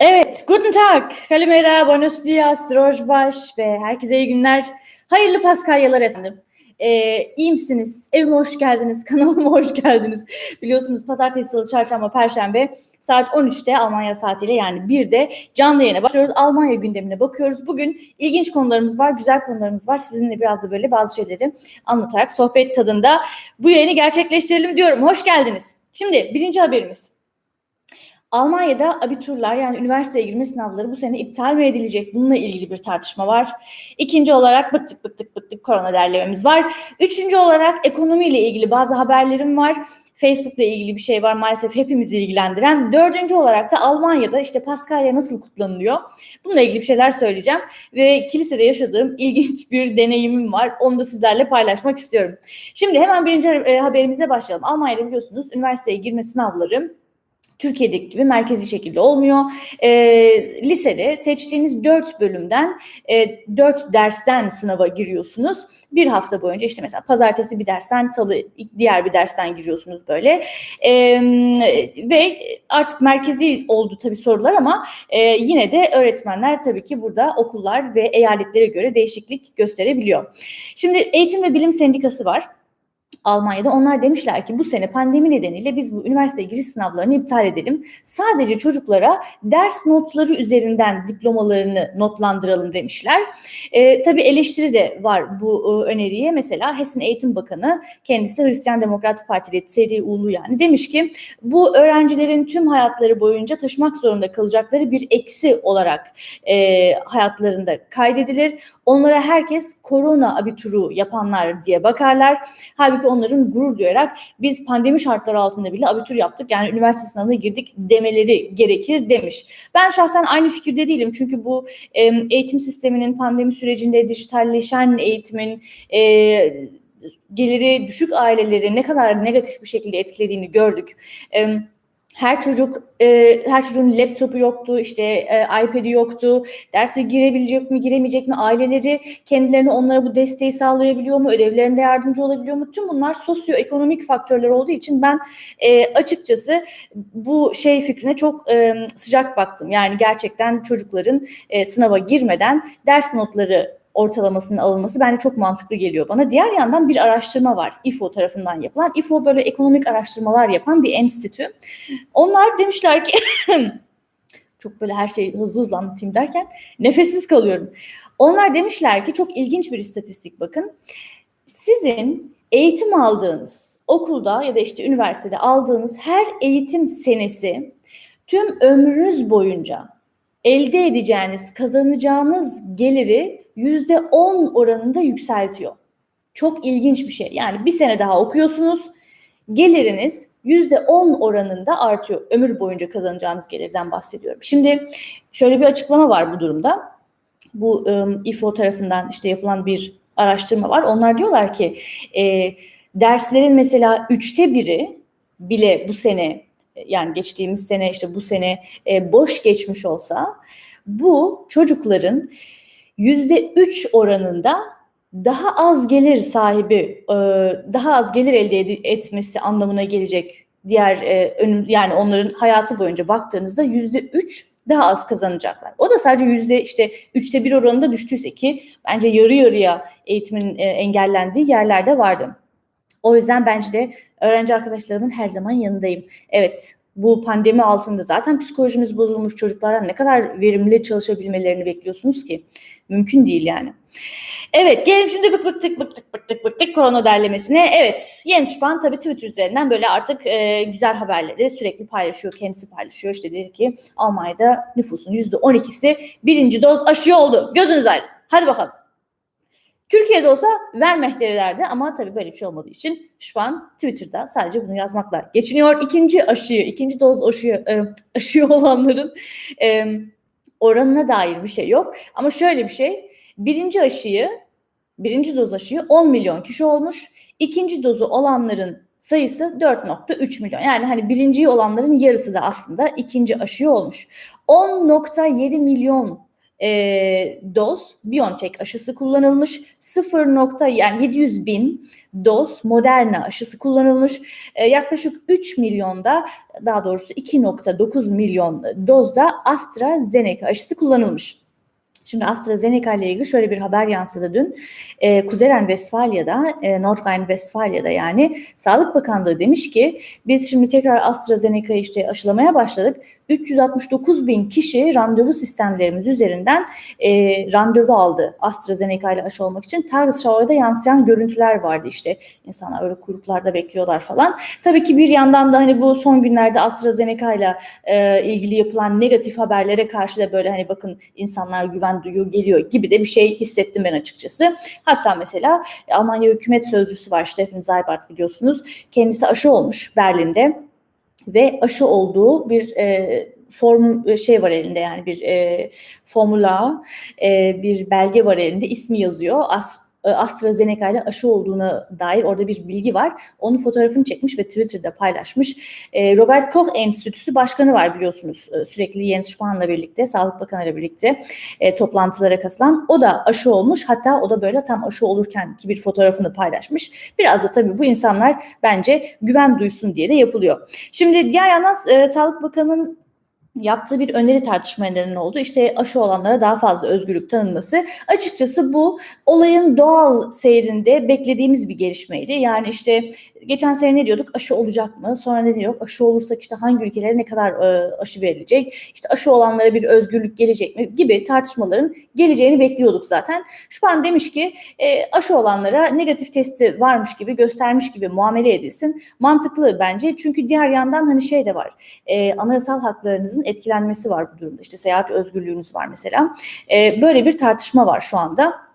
Evet, guten Tag, Kalimera, buenos dias, Drojbaş ve herkese iyi günler. Hayırlı Paskalyalar efendim. Ee, iyi misiniz? Evime hoş geldiniz, kanalıma hoş geldiniz. Biliyorsunuz pazartesi, salı, çarşamba, perşembe saat 13'te Almanya saatiyle yani 1'de canlı yayına başlıyoruz. Almanya gündemine bakıyoruz. Bugün ilginç konularımız var, güzel konularımız var. Sizinle biraz da böyle bazı şeyleri anlatarak sohbet tadında bu yayını gerçekleştirelim diyorum. Hoş geldiniz. Şimdi birinci haberimiz. Almanya'da abiturlar yani üniversiteye girme sınavları bu sene iptal mi edilecek? Bununla ilgili bir tartışma var. İkinci olarak bıktık bıktık bıktık korona derlememiz var. Üçüncü olarak ekonomiyle ilgili bazı haberlerim var. Facebook'la ilgili bir şey var maalesef hepimizi ilgilendiren. Dördüncü olarak da Almanya'da işte Paskalya nasıl kutlanılıyor? Bununla ilgili bir şeyler söyleyeceğim. Ve kilisede yaşadığım ilginç bir deneyimim var. Onu da sizlerle paylaşmak istiyorum. Şimdi hemen birinci e, haberimize başlayalım. Almanya'da biliyorsunuz üniversiteye girme sınavları Türkiye'deki gibi merkezi şekilde olmuyor. E, lisede seçtiğiniz dört bölümden, e, dört dersten sınava giriyorsunuz. Bir hafta boyunca işte mesela pazartesi bir dersten, salı diğer bir dersten giriyorsunuz böyle. E, ve artık merkezi oldu tabii sorular ama e, yine de öğretmenler tabii ki burada okullar ve eyaletlere göre değişiklik gösterebiliyor. Şimdi Eğitim ve Bilim Sendikası var. Almanya'da onlar demişler ki bu sene pandemi nedeniyle biz bu üniversite giriş sınavlarını iptal edelim. Sadece çocuklara ders notları üzerinden diplomalarını notlandıralım demişler. E, tabii eleştiri de var bu e, öneriye. Mesela Hessen Eğitim Bakanı kendisi Hristiyan Demokrat Partili CDU'lu yani demiş ki bu öğrencilerin tüm hayatları boyunca taşımak zorunda kalacakları bir eksi olarak e, hayatlarında kaydedilir. Onlara herkes korona abituru yapanlar diye bakarlar. Halbuki onların gurur duyarak biz pandemi şartları altında bile abitur yaptık yani üniversite sınavına girdik demeleri gerekir demiş. Ben şahsen aynı fikirde değilim çünkü bu e, eğitim sisteminin pandemi sürecinde dijitalleşen eğitimin e, geliri düşük aileleri ne kadar negatif bir şekilde etkilediğini gördük. Evet her çocuk e, her çocuğun laptopu yoktu, işte e, iPad'i yoktu. Derse girebilecek mi, giremeyecek mi? Aileleri kendilerine onlara bu desteği sağlayabiliyor mu? Ödevlerinde yardımcı olabiliyor mu? Tüm bunlar sosyoekonomik faktörler olduğu için ben e, açıkçası bu şey fikrine çok e, sıcak baktım. Yani gerçekten çocukların e, sınava girmeden ders notları ortalamasının alınması bence çok mantıklı geliyor bana. Diğer yandan bir araştırma var İFO tarafından yapılan. İFO böyle ekonomik araştırmalar yapan bir enstitü. Onlar demişler ki çok böyle her şeyi hızlı hızlı anlatayım derken nefessiz kalıyorum. Onlar demişler ki çok ilginç bir istatistik bakın. Sizin eğitim aldığınız okulda ya da işte üniversitede aldığınız her eğitim senesi tüm ömrünüz boyunca elde edeceğiniz, kazanacağınız geliri yüzde on oranında yükseltiyor. Çok ilginç bir şey. Yani bir sene daha okuyorsunuz, geliriniz yüzde on oranında artıyor. Ömür boyunca kazanacağınız gelirden bahsediyorum. Şimdi şöyle bir açıklama var bu durumda. Bu um, İFO tarafından işte yapılan bir araştırma var. Onlar diyorlar ki e, derslerin mesela üçte biri bile bu sene yani geçtiğimiz sene işte bu sene e, boş geçmiş olsa bu çocukların yüzde üç oranında daha az gelir sahibi, e, daha az gelir elde etmesi anlamına gelecek. Diğer e, önüm yani onların hayatı boyunca baktığınızda yüzde üç daha az kazanacaklar. O da sadece yüzde işte üçte bir oranında düştüyse ki bence yarı yarıya eğitimin e, engellendiği yerlerde vardı. O yüzden bence de öğrenci arkadaşlarımın her zaman yanındayım. Evet bu pandemi altında zaten psikolojimiz bozulmuş çocuklara ne kadar verimli çalışabilmelerini bekliyorsunuz ki? Mümkün değil yani. Evet gelelim şimdi bık bıktık bıktık bıktık bıktık korona derlemesine. Evet Jens Spahn tabii Twitter üzerinden böyle artık e, güzel haberleri sürekli paylaşıyor. Kendisi paylaşıyor. İşte dedi ki Almanya'da nüfusun %12'si birinci doz aşı oldu. Gözünüz aydın. Hadi bakalım. Türkiye'de olsa derdi ama tabii böyle bir şey olmadığı için şu an Twitter'da sadece bunu yazmakla geçiniyor. İkinci aşıyı, ikinci doz aşıyı, e, aşıyı olanların e, oranına dair bir şey yok. Ama şöyle bir şey, birinci aşıyı, birinci doz aşıyı 10 milyon kişi olmuş. İkinci dozu olanların sayısı 4.3 milyon. Yani hani birinciyi olanların yarısı da aslında ikinci aşıyı olmuş. 10.7 milyon e, doz BioNTech aşısı kullanılmış. 0. Nokta, yani 700 bin doz Moderna aşısı kullanılmış. E, yaklaşık 3 milyonda daha doğrusu 2.9 milyon dozda AstraZeneca aşısı kullanılmış. Şimdi AstraZeneca ile ilgili şöyle bir haber yansıdı dün. E, Kuzey Ren-Vesfalya'da, e, Nordrhein-Westfalia'da yani Sağlık Bakanlığı demiş ki biz şimdi tekrar AstraZeneca'yı işte aşılamaya başladık. 369 bin kişi randevu sistemlerimiz üzerinden e, randevu aldı AstraZeneca ile aşı olmak için. Tagesschau'da yansıyan görüntüler vardı işte. İnsanlar öyle kuyruklarda bekliyorlar falan. Tabii ki bir yandan da hani bu son günlerde AstraZeneca ile e, ilgili yapılan negatif haberlere karşı da böyle hani bakın insanlar güven duyuyor geliyor gibi de bir şey hissettim ben açıkçası. Hatta mesela Almanya hükümet sözcüsü var Steffen Seibert biliyorsunuz. Kendisi aşı olmuş Berlin'de ve aşı olduğu bir e, form şey var elinde yani bir e, formula e, bir belge var elinde ismi yazıyor. As, e, AstraZeneca ile aşı olduğuna dair orada bir bilgi var. Onun fotoğrafını çekmiş ve Twitter'da paylaşmış. E, Robert Koch Enstitüsü Başkanı var biliyorsunuz. E, sürekli Jens Spahn'la birlikte, Sağlık Bakanı ile birlikte toplantılara katılan. O da aşı olmuş. Hatta o da böyle tam aşı olurken ki bir fotoğrafını paylaşmış. Biraz da tabii bu insanlar bence güven duysun diye de yapılıyor. Şimdi diğer yandan Sağlık Bakanı'nın yaptığı bir öneri tartışmaya neden oldu. İşte aşı olanlara daha fazla özgürlük tanınması. Açıkçası bu olayın doğal seyrinde beklediğimiz bir gelişmeydi. Yani işte geçen sene ne diyorduk? Aşı olacak mı? Sonra ne diyorduk? Aşı olursak işte hangi ülkelere ne kadar e, aşı verilecek? İşte aşı olanlara bir özgürlük gelecek mi? Gibi tartışmaların geleceğini bekliyorduk zaten. Şupan demiş ki e, aşı olanlara negatif testi varmış gibi göstermiş gibi muamele edilsin. Mantıklı bence. Çünkü diğer yandan hani şey de var. E, anayasal haklarınızın etkilenmesi var bu durumda. İşte seyahat özgürlüğünüz var mesela. E, böyle bir tartışma var şu anda.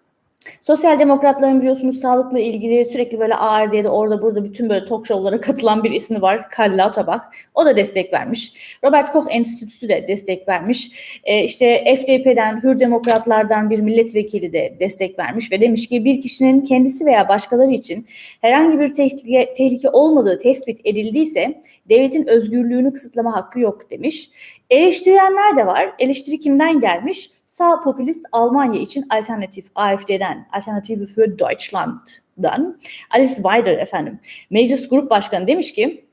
Sosyal demokratların biliyorsunuz sağlıkla ilgili sürekli böyle ARD'de orada burada bütün böyle talk show'lara katılan bir ismi var. Karl Lauterbach. O da destek vermiş. Robert Koch Enstitüsü de destek vermiş. E, işte FDP'den, Hür Demokratlardan bir milletvekili de destek vermiş ve demiş ki bir kişinin kendisi veya başkaları için herhangi bir tehlike, tehlike olmadığı tespit edildiyse devletin özgürlüğünü kısıtlama hakkı yok demiş. Eleştirenler de var. Eleştiri kimden gelmiş? Sağ popülist Almanya için alternatif AFD'den, Alternative für Deutschland'dan Alice Weider efendim meclis grup başkanı demiş ki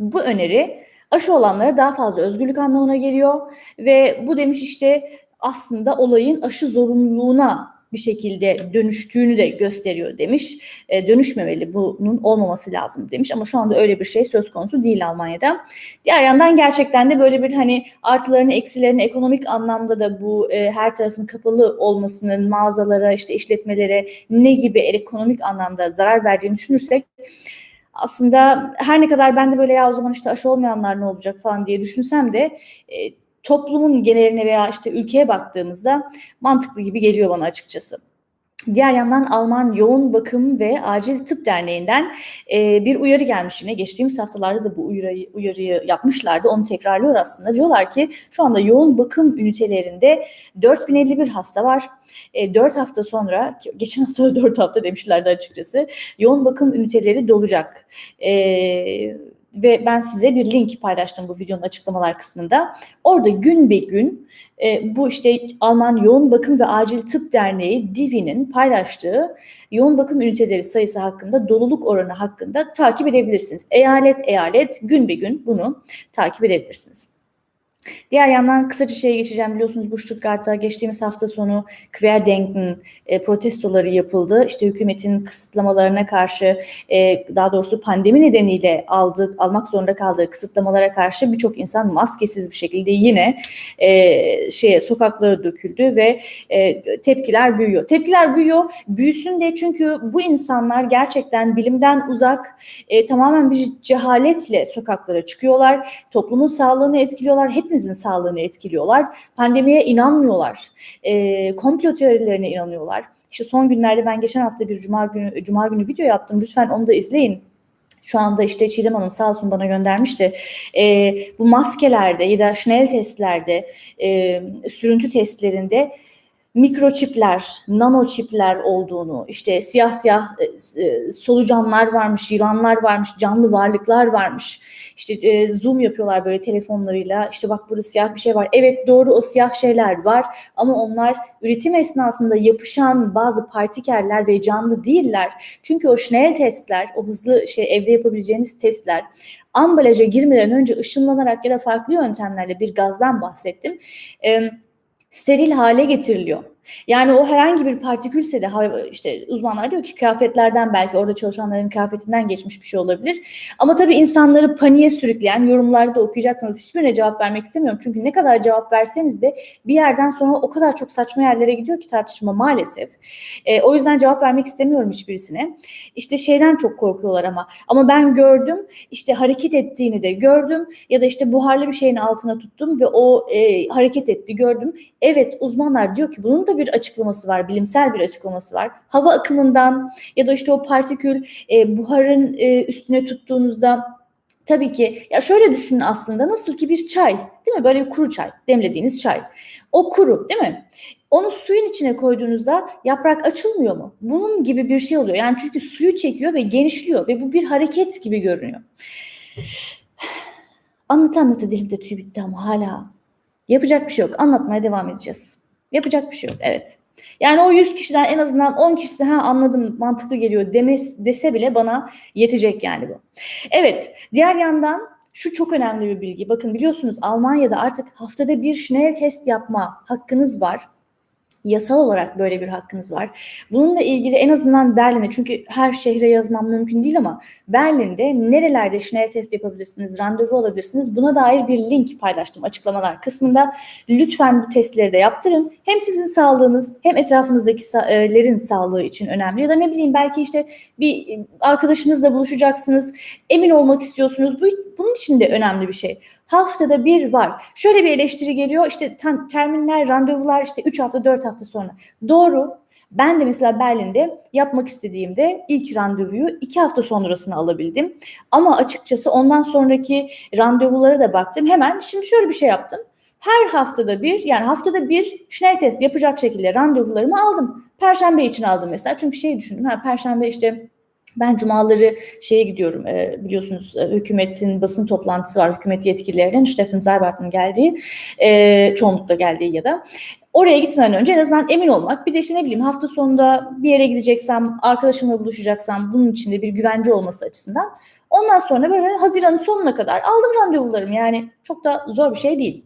bu öneri aşı olanlara daha fazla özgürlük anlamına geliyor ve bu demiş işte aslında olayın aşı zorunluluğuna bir şekilde dönüştüğünü de gösteriyor demiş. E, dönüşmemeli bunun olmaması lazım demiş ama şu anda öyle bir şey söz konusu değil Almanya'da. Diğer yandan gerçekten de böyle bir hani artılarını eksilerini ekonomik anlamda da bu e, her tarafın kapalı olmasının mağazalara işte işletmelere ne gibi ekonomik anlamda zarar verdiğini düşünürsek aslında her ne kadar ben de böyle ya o zaman işte aşı olmayanlar ne olacak falan diye düşünsem de e, toplumun geneline veya işte ülkeye baktığımızda mantıklı gibi geliyor bana açıkçası. Diğer yandan Alman Yoğun Bakım ve Acil Tıp Derneği'nden e, bir uyarı gelmiş yine. Geçtiğimiz haftalarda da bu uyarıyı, uyarıyı yapmışlardı. Onu tekrarlıyor aslında. Diyorlar ki şu anda yoğun bakım ünitelerinde 4051 hasta var. E, 4 hafta sonra, geçen hafta da 4 hafta demişlerdi açıkçası. Yoğun bakım üniteleri dolacak. E, ve ben size bir link paylaştım bu videonun açıklamalar kısmında. Orada gün be gün e, bu işte Alman Yoğun Bakım ve Acil Tıp Derneği DIVI'nin paylaştığı yoğun bakım üniteleri sayısı hakkında, doluluk oranı hakkında takip edebilirsiniz. Eyalet eyalet gün be gün bunu takip edebilirsiniz. Diğer yandan kısaca şeye geçeceğim. Biliyorsunuz bu Stuttgart'ta geçtiğimiz hafta sonu Querdenken e, protestoları yapıldı. İşte hükümetin kısıtlamalarına karşı e, daha doğrusu pandemi nedeniyle aldık, almak zorunda kaldığı kısıtlamalara karşı birçok insan maskesiz bir şekilde yine e, şeye sokaklara döküldü ve e, tepkiler büyüyor. Tepkiler büyüyor. Büyüsün de çünkü bu insanlar gerçekten bilimden uzak, e, tamamen bir cehaletle sokaklara çıkıyorlar. Toplumun sağlığını etkiliyorlar. Hep hepimizin sağlığını etkiliyorlar. Pandemiye inanmıyorlar. E, komplo teorilerine inanıyorlar. İşte son günlerde ben geçen hafta bir cuma günü cuma günü video yaptım. Lütfen onu da izleyin. Şu anda işte Çiğdem Hanım sağ olsun bana göndermişti. E, bu maskelerde ya da Schnell testlerde, e, sürüntü testlerinde mikroçipler, nanoçipler olduğunu, işte siyah siyah e, e, solucanlar varmış, yılanlar varmış, canlı varlıklar varmış. İşte e, zoom yapıyorlar böyle telefonlarıyla. İşte bak burada siyah bir şey var. Evet doğru o siyah şeyler var ama onlar üretim esnasında yapışan bazı partikeller ve canlı değiller. Çünkü o Schnell testler, o hızlı şey evde yapabileceğiniz testler ambalaja girmeden önce ışınlanarak ya da farklı yöntemlerle bir gazdan bahsettim. E, steril hale getiriliyor. Yani o herhangi bir partikülse de işte uzmanlar diyor ki kıyafetlerden belki orada çalışanların kıyafetinden geçmiş bir şey olabilir. Ama tabii insanları paniğe sürükleyen yorumlarda okuyacaksınız. Hiçbirine cevap vermek istemiyorum. Çünkü ne kadar cevap verseniz de bir yerden sonra o kadar çok saçma yerlere gidiyor ki tartışma maalesef. E, o yüzden cevap vermek istemiyorum hiçbirisine. İşte şeyden çok korkuyorlar ama. Ama ben gördüm işte hareket ettiğini de gördüm ya da işte buharlı bir şeyin altına tuttum ve o e, hareket etti gördüm. Evet uzmanlar diyor ki bunun da bir açıklaması var, bilimsel bir açıklaması var. Hava akımından ya da işte o partikül e, buharın e, üstüne tuttuğunuzda tabii ki ya şöyle düşünün aslında nasıl ki bir çay değil mi? Böyle bir kuru çay, demlediğiniz çay. O kuru değil mi? Onu suyun içine koyduğunuzda yaprak açılmıyor mu? Bunun gibi bir şey oluyor. Yani çünkü suyu çekiyor ve genişliyor ve bu bir hareket gibi görünüyor. Anlat anlata dilimde tüy bitti ama hala yapacak bir şey yok. Anlatmaya devam edeceğiz. Yapacak bir şey yok. Evet. Yani o 100 kişiden en azından 10 kişisi ha anladım mantıklı geliyor demes, dese bile bana yetecek yani bu. Evet. Diğer yandan şu çok önemli bir bilgi. Bakın biliyorsunuz Almanya'da artık haftada bir Schnell test yapma hakkınız var yasal olarak böyle bir hakkınız var. Bununla ilgili en azından Berlin'e çünkü her şehre yazmam mümkün değil ama Berlin'de nerelerde Schnell test yapabilirsiniz, randevu alabilirsiniz buna dair bir link paylaştım açıklamalar kısmında. Lütfen bu testleri de yaptırın. Hem sizin sağlığınız hem etrafınızdakilerin sağlığı için önemli ya da ne bileyim belki işte bir arkadaşınızla buluşacaksınız. Emin olmak istiyorsunuz. Bu bunun için de önemli bir şey. Haftada bir var. Şöyle bir eleştiri geliyor. İşte terminler, randevular işte 3 hafta, 4 hafta sonra. Doğru. Ben de mesela Berlin'de yapmak istediğimde ilk randevuyu iki hafta sonrasını alabildim. Ama açıkçası ondan sonraki randevulara da baktım. Hemen şimdi şöyle bir şey yaptım. Her haftada bir yani haftada bir Schnell test yapacak şekilde randevularımı aldım. Perşembe için aldım mesela. Çünkü şey düşündüm. Ha, Perşembe işte ben cumaları şeye gidiyorum e, biliyorsunuz e, hükümetin basın toplantısı var hükümet yetkililerinin Stefan Zaybart'ın geldiği e, çoğunlukla geldiği ya da oraya gitmeden önce en azından emin olmak bir de işte ne bileyim hafta sonunda bir yere gideceksem arkadaşımla buluşacaksam bunun içinde bir güvence olması açısından ondan sonra böyle Haziran'ın sonuna kadar aldım randevularımı yani çok da zor bir şey değil.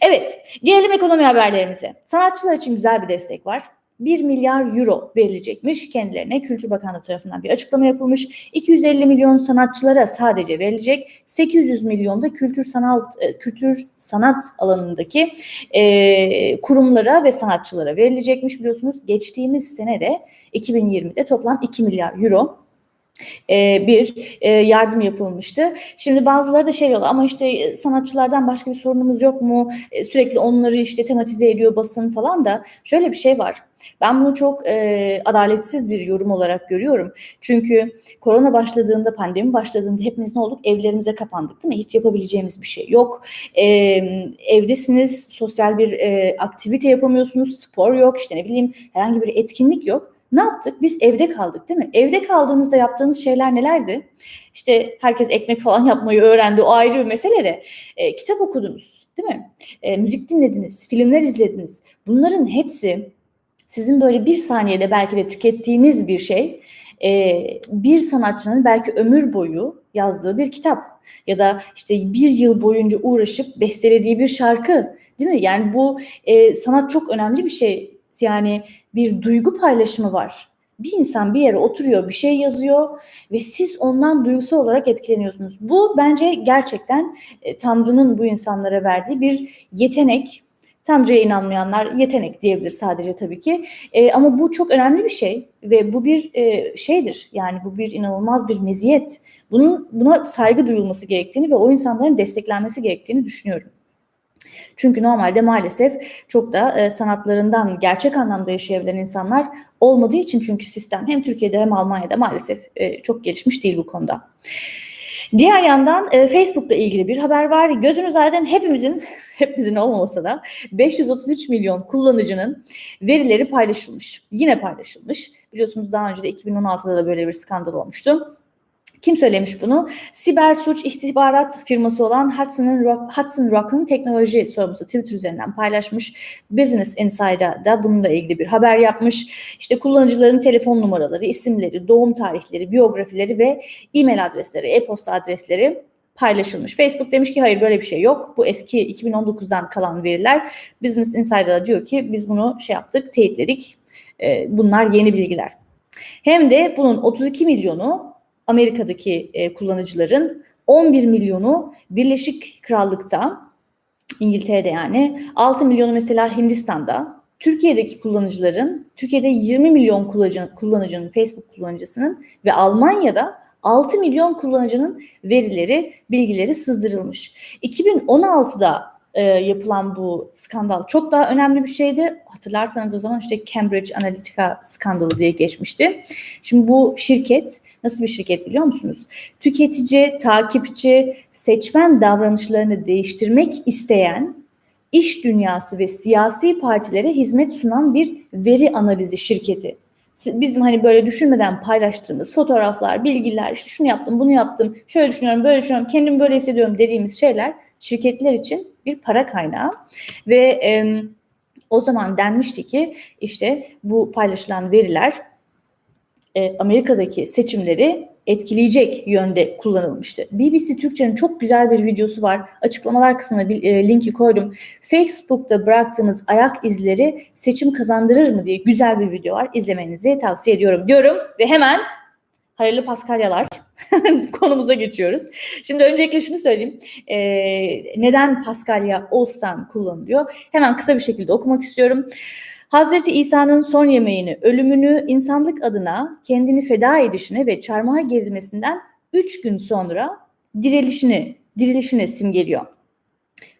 Evet gelelim ekonomi haberlerimize. Sanatçılar için güzel bir destek var. 1 milyar euro verilecekmiş kendilerine. Kültür Bakanlığı tarafından bir açıklama yapılmış. 250 milyon sanatçılara sadece verilecek. 800 milyon da kültür sanat e, kültür sanat alanındaki e, kurumlara ve sanatçılara verilecekmiş biliyorsunuz. Geçtiğimiz sene de 2020'de toplam 2 milyar euro e, bir e, yardım yapılmıştı. Şimdi bazıları da şey diyorlar ama işte e, sanatçılardan başka bir sorunumuz yok mu? Sürekli onları işte tematize ediyor basın falan da şöyle bir şey var. Ben bunu çok e, adaletsiz bir yorum olarak görüyorum. Çünkü korona başladığında, pandemi başladığında hepimiz ne olduk? Evlerimize kapandık değil mi? Hiç yapabileceğimiz bir şey yok. E, evdesiniz, sosyal bir e, aktivite yapamıyorsunuz, spor yok, işte ne bileyim herhangi bir etkinlik yok. Ne yaptık? Biz evde kaldık değil mi? Evde kaldığınızda yaptığınız şeyler nelerdi? İşte herkes ekmek falan yapmayı öğrendi. O ayrı bir mesele de. E, kitap okudunuz değil mi? E, müzik dinlediniz, filmler izlediniz. Bunların hepsi sizin böyle bir saniyede belki de tükettiğiniz bir şey. E, bir sanatçının belki ömür boyu yazdığı bir kitap ya da işte bir yıl boyunca uğraşıp bestelediği bir şarkı değil mi? Yani bu e, sanat çok önemli bir şey. Yani bir duygu paylaşımı var. Bir insan bir yere oturuyor, bir şey yazıyor ve siz ondan duygusal olarak etkileniyorsunuz. Bu bence gerçekten e, Tanrı'nın bu insanlara verdiği bir yetenek. Tanrı'ya inanmayanlar yetenek diyebilir sadece tabii ki. E, ama bu çok önemli bir şey ve bu bir e, şeydir. Yani bu bir inanılmaz bir meziyet. Bunun buna saygı duyulması gerektiğini ve o insanların desteklenmesi gerektiğini düşünüyorum. Çünkü normalde maalesef çok da e, sanatlarından gerçek anlamda yaşayabilen insanlar olmadığı için çünkü sistem hem Türkiye'de hem Almanya'da maalesef e, çok gelişmiş değil bu konuda. Diğer yandan e, Facebook'la ilgili bir haber var. Gözünüz zaten hepimizin, hepimizin olmasa da 533 milyon kullanıcının verileri paylaşılmış. Yine paylaşılmış. Biliyorsunuz daha önce de 2016'da da böyle bir skandal olmuştu. Kim söylemiş bunu? Siber suç istihbarat firması olan Hudson, Rock, Hudson Rock'un teknoloji sorumlusu Twitter üzerinden paylaşmış. Business Insider da bununla ilgili bir haber yapmış. İşte kullanıcıların telefon numaraları, isimleri, doğum tarihleri, biyografileri ve e-mail adresleri, e-posta adresleri paylaşılmış. Facebook demiş ki hayır böyle bir şey yok. Bu eski 2019'dan kalan veriler. Business Insider'da diyor ki biz bunu şey yaptık, teyitledik. Bunlar yeni bilgiler. Hem de bunun 32 milyonu Amerika'daki e, kullanıcıların 11 milyonu Birleşik Krallık'ta, İngiltere'de yani, 6 milyonu mesela Hindistan'da, Türkiye'deki kullanıcıların, Türkiye'de 20 milyon kullanıcı, kullanıcının, Facebook kullanıcısının ve Almanya'da 6 milyon kullanıcının verileri, bilgileri sızdırılmış. 2016'da e, yapılan bu skandal çok daha önemli bir şeydi. Hatırlarsanız o zaman işte Cambridge Analytica skandalı diye geçmişti. Şimdi bu şirket nasıl bir şirket biliyor musunuz? Tüketici, takipçi, seçmen davranışlarını değiştirmek isteyen iş dünyası ve siyasi partilere hizmet sunan bir veri analizi şirketi bizim hani böyle düşünmeden paylaştığımız fotoğraflar, bilgiler, işte şunu yaptım, bunu yaptım, şöyle düşünüyorum, böyle düşünüyorum, kendimi böyle hissediyorum dediğimiz şeyler şirketler için bir para kaynağı ve e, o zaman denmişti ki işte bu paylaşılan veriler e, Amerika'daki seçimleri etkileyecek yönde kullanılmıştı. BBC Türkçe'nin çok güzel bir videosu var. Açıklamalar kısmına bir e, linki koydum. Facebook'ta bıraktığınız ayak izleri seçim kazandırır mı diye güzel bir video var. İzlemenizi tavsiye ediyorum diyorum ve hemen hayırlı Paskalyalar konumuza geçiyoruz. Şimdi öncelikle şunu söyleyeyim. Ee, neden Paskalya Olsan kullanılıyor? Hemen kısa bir şekilde okumak istiyorum. Hazreti İsa'nın son yemeğini, ölümünü, insanlık adına kendini feda edişine ve çarmıha gerilmesinden üç gün sonra dirilişini, dirilişini simgeliyor.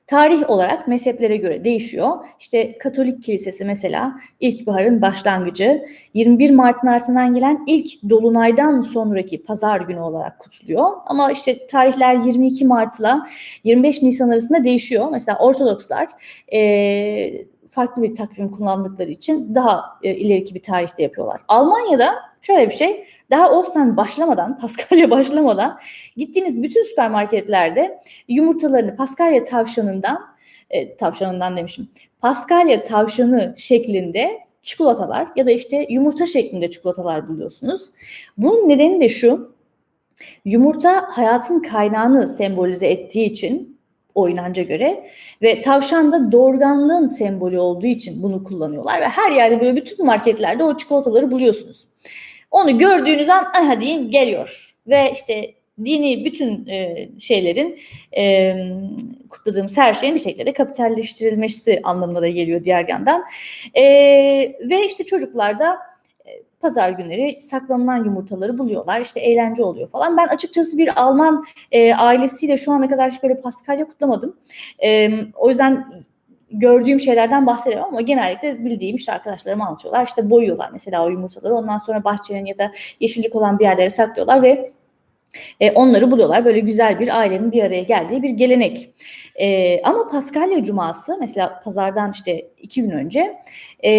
Tarih olarak mezheplere göre değişiyor. İşte Katolik Kilisesi mesela ilkbaharın başlangıcı 21 Mart'ın ardından gelen ilk dolunaydan sonraki pazar günü olarak kutluyor. Ama işte tarihler 22 Mart'la 25 Nisan arasında değişiyor. Mesela Ortodokslar e, farklı bir takvim kullandıkları için daha e, ileriki bir tarihte yapıyorlar. Almanya'da şöyle bir şey, daha Ostern başlamadan, Paskalya başlamadan gittiğiniz bütün süpermarketlerde yumurtalarını Paskalya tavşanından, e, tavşanından demişim, Paskalya tavşanı şeklinde çikolatalar ya da işte yumurta şeklinde çikolatalar buluyorsunuz. Bunun nedeni de şu, yumurta hayatın kaynağını sembolize ettiği için o inanca göre ve tavşan da doğurganlığın sembolü olduğu için bunu kullanıyorlar ve her yerde böyle bütün marketlerde o çikolataları buluyorsunuz. Onu gördüğünüz an aha deyin geliyor ve işte dini bütün e, şeylerin e, kutladığımız her şeyin bir şekilde kapitalleştirilmesi anlamına da geliyor diğer yandan. E, ve işte çocuklarda pazar günleri saklanılan yumurtaları buluyorlar. İşte eğlence oluyor falan. Ben açıkçası bir Alman e, ailesiyle şu ana kadar hiç böyle Paskalya kutlamadım. E, o yüzden gördüğüm şeylerden bahsedemem ama genellikle bildiğim işte arkadaşlarım anlatıyorlar. İşte boyuyorlar mesela o yumurtaları. Ondan sonra bahçenin ya da yeşillik olan bir yerlere saklıyorlar ve e, onları buluyorlar. Böyle güzel bir ailenin bir araya geldiği bir gelenek. E, ama Paskalya Cuması mesela pazardan işte iki gün önce e,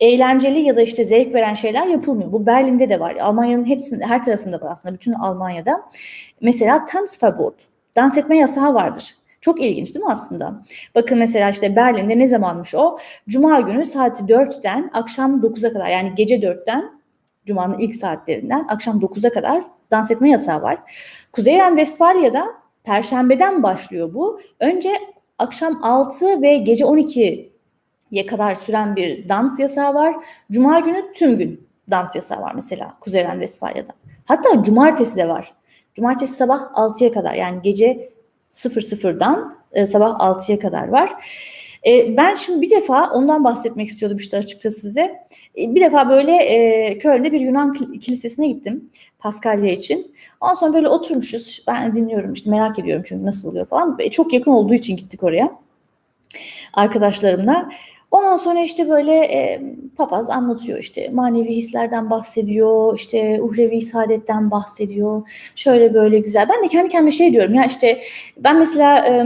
eğlenceli ya da işte zevk veren şeyler yapılmıyor. Bu Berlin'de de var. Almanya'nın hepsinde, her tarafında var aslında. Bütün Almanya'da. Mesela Tanzverbot. Dans etme yasağı vardır. Çok ilginç değil mi aslında? Bakın mesela işte Berlin'de ne zamanmış o? Cuma günü saat 4'ten akşam 9'a kadar yani gece 4'ten Cuma'nın ilk saatlerinden akşam 9'a kadar dans etme yasağı var. Kuzey Ren-Vestfalya'da Perşembeden başlıyor bu. Önce akşam 6 ve gece 12 ye kadar süren bir dans yasağı var. Cuma günü tüm gün dans yasağı var mesela Kuzey Ren-Vestfalya'da. Hatta cumartesi de var. Cumartesi sabah 6'ya kadar yani gece 00'dan e, sabah 6'ya kadar var. E, ben şimdi bir defa ondan bahsetmek istiyordum işte açıkçası size. E, bir defa böyle e, Köln'de bir Yunan kilisesine gittim Paskalya için. Ondan sonra böyle oturmuşuz. Ben dinliyorum işte merak ediyorum çünkü nasıl oluyor falan. E, çok yakın olduğu için gittik oraya arkadaşlarımla. Ondan sonra işte böyle e, papaz anlatıyor işte manevi hislerden bahsediyor, işte uhrevi saadetten bahsediyor. Şöyle böyle güzel. Ben de kendi kendime şey diyorum ya işte ben mesela e,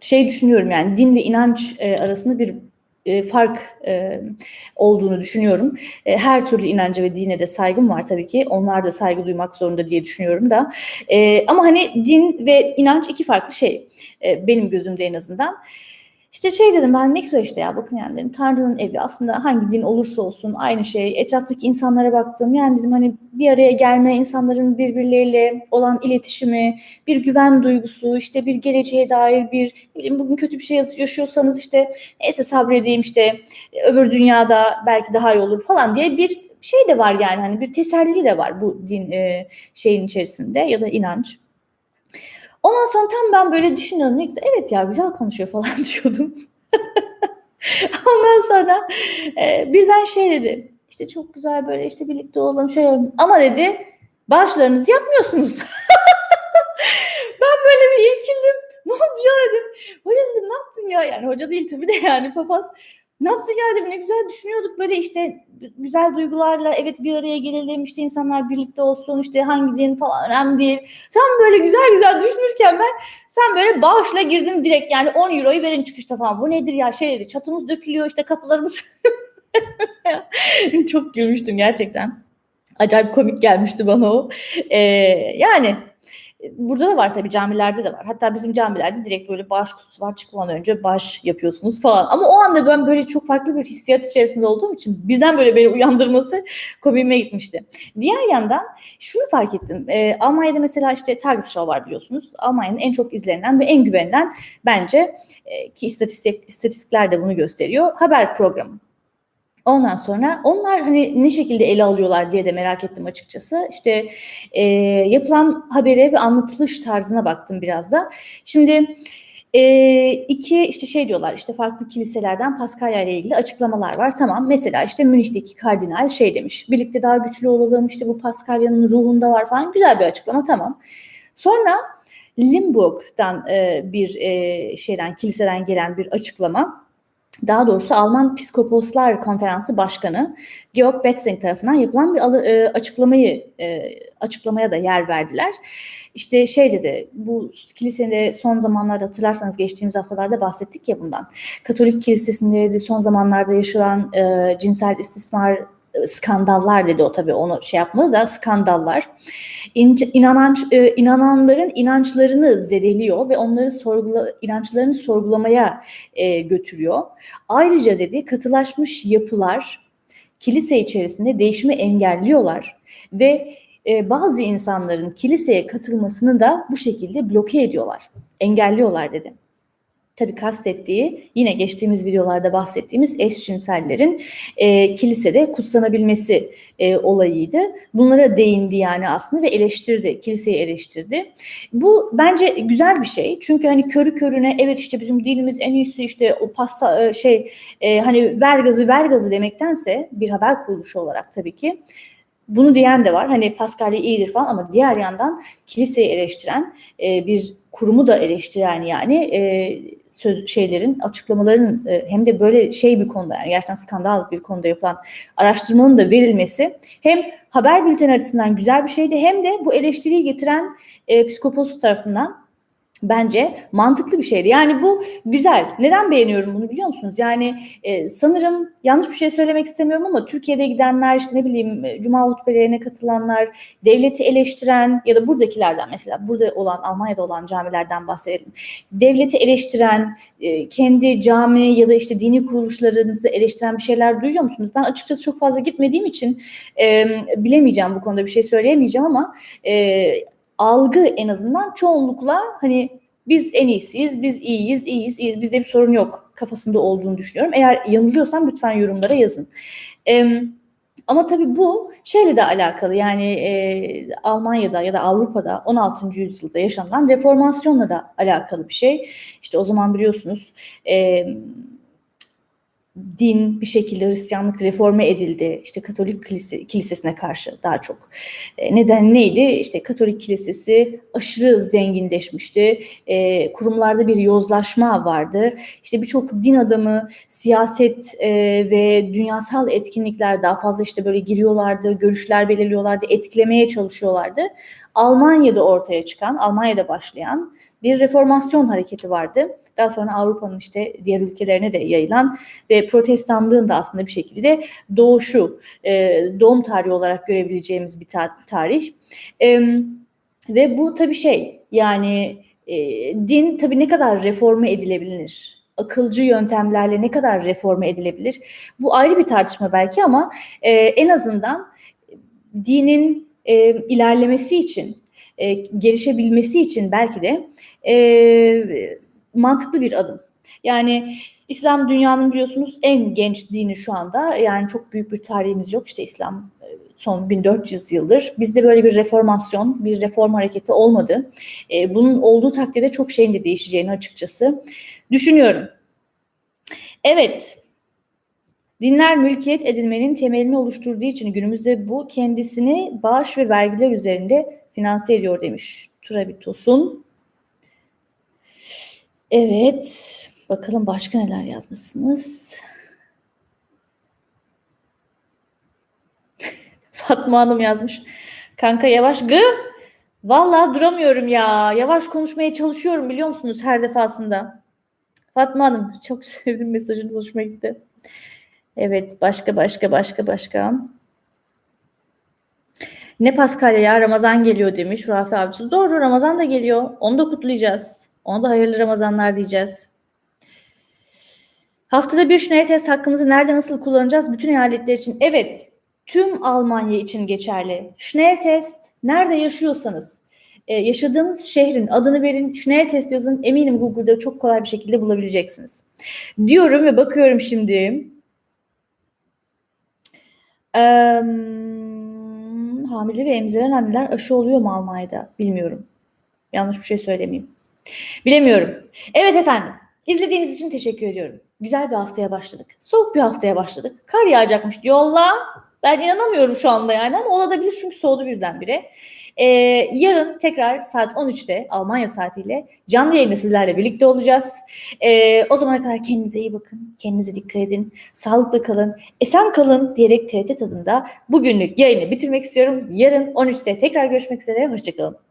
şey düşünüyorum yani din ve inanç e, arasında bir e, fark e, olduğunu düşünüyorum. E, her türlü inanca ve dine de saygım var tabii ki. Onlar da saygı duymak zorunda diye düşünüyorum da. E, ama hani din ve inanç iki farklı şey e, benim gözümde en azından. İşte şey dedim ben ne güzel işte ya bakın yani dedim Tanrı'nın evi aslında hangi din olursa olsun aynı şey. Etraftaki insanlara baktım yani dedim hani bir araya gelme insanların birbirleriyle olan iletişimi, bir güven duygusu, işte bir geleceğe dair bir bugün kötü bir şey yaşıyorsanız işte neyse sabredeyim işte öbür dünyada belki daha iyi olur falan diye bir şey de var yani hani bir teselli de var bu din e, şeyin içerisinde ya da inanç. Ondan sonra tam ben böyle düşünüyorum ne güzel evet ya güzel konuşuyor falan diyordum. Ondan sonra e, birden şey dedi işte çok güzel böyle işte birlikte olalım şöyle ama dedi bağışlarınızı yapmıyorsunuz. ben böyle bir irkildim. Ne oldu ya dedim. Hoca dedim ne yaptın ya yani hoca değil tabii de yani papaz. Ne yaptık ya dedim ne güzel düşünüyorduk böyle işte güzel duygularla evet bir araya gelelim işte insanlar birlikte olsun işte hangi din falan önemli değil. Sen böyle güzel güzel düşünürken ben sen böyle bağışla girdin direkt yani 10 euroyu verin çıkışta falan. Bu nedir ya şey dedi çatımız dökülüyor işte kapılarımız. Çok gülmüştüm gerçekten. Acayip komik gelmişti bana o. Ee, yani Burada da var tabii camilerde de var. Hatta bizim camilerde direkt böyle bağış kutusu var çıkmadan önce bağış yapıyorsunuz falan. Ama o anda ben böyle çok farklı bir hissiyat içerisinde olduğum için birden böyle beni uyandırması komiğime gitmişti. Diğer yandan şunu fark ettim. E, Almanya'da mesela işte Tagesschau var biliyorsunuz. Almanya'nın en çok izlenen ve en güvenilen bence e, ki istatistik, istatistikler de bunu gösteriyor. Haber programı. Ondan sonra onlar hani ne şekilde ele alıyorlar diye de merak ettim açıkçası. İşte e, yapılan habere ve anlatılış tarzına baktım biraz da. Şimdi e, iki işte şey diyorlar işte farklı kiliselerden Paskalya ile ilgili açıklamalar var. Tamam mesela işte Münih'teki kardinal şey demiş. Birlikte daha güçlü olalım işte bu Paskalya'nın ruhunda var falan. Güzel bir açıklama tamam. Sonra Limburg'dan e, bir e, şeyden kiliseden gelen bir açıklama daha doğrusu Alman Psikoposlar Konferansı Başkanı Georg Betzing tarafından yapılan bir e, açıklamayı e, açıklamaya da yer verdiler. İşte şey dedi, bu kilisede son zamanlarda hatırlarsanız geçtiğimiz haftalarda bahsettik ya bundan. Katolik kilisesinde de son zamanlarda yaşanan e, cinsel istismar skandallar dedi o tabii onu şey yapmadı da skandallar. İn, inanan, e, inananların inançlarını zedeliyor ve onları sorgula, inançlarını sorgulamaya e, götürüyor. Ayrıca dedi katılaşmış yapılar kilise içerisinde değişimi engelliyorlar ve e, bazı insanların kiliseye katılmasını da bu şekilde bloke ediyorlar, engelliyorlar dedi tabii kastettiği yine geçtiğimiz videolarda bahsettiğimiz eşcinsellerin e, kilisede kutsanabilmesi e, olayıydı. Bunlara değindi yani aslında ve eleştirdi, kiliseyi eleştirdi. Bu bence güzel bir şey. Çünkü hani körü körüne evet işte bizim dinimiz en iyisi işte o pasta e, şey e, hani ver gazı ver gazı demektense bir haber kuruluşu olarak tabii ki bunu diyen de var. Hani Paskalya iyidir falan ama diğer yandan kiliseyi eleştiren e, bir kurumu da eleştiren yani e, söz şeylerin açıklamaların e, hem de böyle şey bir konuda yani gerçekten skandal bir konuda yapılan araştırmanın da verilmesi hem haber bülteni açısından güzel bir şeydi hem de bu eleştiriyi getiren e, psikopos tarafından bence mantıklı bir şeydi. Yani bu güzel. Neden beğeniyorum bunu biliyor musunuz? Yani e, sanırım yanlış bir şey söylemek istemiyorum ama Türkiye'de gidenler işte ne bileyim e, cuma hutbelerine katılanlar, devleti eleştiren ya da buradakilerden mesela burada olan Almanya'da olan camilerden bahsedelim. Devleti eleştiren, e, kendi cami ya da işte dini kuruluşlarınızı eleştiren bir şeyler duyuyor musunuz? Ben açıkçası çok fazla gitmediğim için e, bilemeyeceğim bu konuda bir şey söyleyemeyeceğim ama e, algı en azından çoğunlukla hani biz en iyisiyiz, biz iyiyiz, iyiyiz, iyiyiz, bizde bir sorun yok kafasında olduğunu düşünüyorum. Eğer yanılıyorsam lütfen yorumlara yazın. Ee, ama tabii bu şeyle de alakalı yani e, Almanya'da ya da Avrupa'da 16. yüzyılda yaşanılan reformasyonla da alakalı bir şey. İşte o zaman biliyorsunuz e, din bir şekilde Hristiyanlık reforme edildi. İşte Katolik kilise, kilisesine karşı daha çok. E, neden neydi? İşte Katolik kilisesi aşırı zenginleşmişti. E, kurumlarda bir yozlaşma vardı. İşte birçok din adamı siyaset e, ve dünyasal etkinlikler daha fazla işte böyle giriyorlardı, görüşler belirliyorlardı, etkilemeye çalışıyorlardı. Almanya'da ortaya çıkan, Almanya'da başlayan bir reformasyon hareketi vardı. Daha sonra Avrupa'nın işte diğer ülkelerine de yayılan ve protestanlığın da aslında bir şekilde doğuşu, e, doğum tarihi olarak görebileceğimiz bir ta- tarih. Ve bu tabii şey yani e, din tabii ne kadar reforme edilebilir? Akılcı yöntemlerle ne kadar reforme edilebilir? Bu ayrı bir tartışma belki ama e, en azından dinin e, ilerlemesi için, e, gelişebilmesi için belki de e, mantıklı bir adım. Yani İslam dünyanın biliyorsunuz en genç dini şu anda. Yani çok büyük bir tarihimiz yok. İşte İslam e, son 1400 yıldır. Bizde böyle bir reformasyon, bir reform hareketi olmadı. E, bunun olduğu takdirde çok şeyin de değişeceğini açıkçası düşünüyorum. Evet, Dinler mülkiyet edinmenin temelini oluşturduğu için günümüzde bu kendisini bağış ve vergiler üzerinde finanse ediyor demiş Turabi Tosun. Evet, bakalım başka neler yazmışsınız. Fatma Hanım yazmış. Kanka yavaş gı. Vallahi duramıyorum ya. Yavaş konuşmaya çalışıyorum biliyor musunuz her defasında. Fatma Hanım çok sevdim mesajınız hoşuma gitti. Evet başka başka başka başka. Ne Paskalya ya Ramazan geliyor demiş Rafi Avcı. Doğru Ramazan da geliyor. Onu da kutlayacağız. Ona da hayırlı Ramazanlar diyeceğiz. Haftada bir şunaya test hakkımızı nerede nasıl kullanacağız? Bütün eyaletler için. Evet, tüm Almanya için geçerli. Schnell test nerede yaşıyorsanız, e, yaşadığınız şehrin adını verin, Schnell test yazın. Eminim Google'da çok kolay bir şekilde bulabileceksiniz. Diyorum ve bakıyorum şimdi. Ee, hamile ve emziren anneler aşı oluyor mu Almanya'da? Bilmiyorum. Yanlış bir şey söylemeyeyim. Bilemiyorum. Evet efendim. İzlediğiniz için teşekkür ediyorum. Güzel bir haftaya başladık. Soğuk bir haftaya başladık. Kar yağacakmış yolla. Ben inanamıyorum şu anda yani ama olabilir çünkü soğudu birdenbire. Ee, yarın tekrar saat 13'te Almanya saatiyle canlı yayında sizlerle birlikte olacağız. Ee, o zamana kadar kendinize iyi bakın. Kendinize dikkat edin. Sağlıklı kalın. Esen kalın diyerek TRT tadında bugünlük yayını bitirmek istiyorum. Yarın 13'te tekrar görüşmek üzere. Hoşçakalın.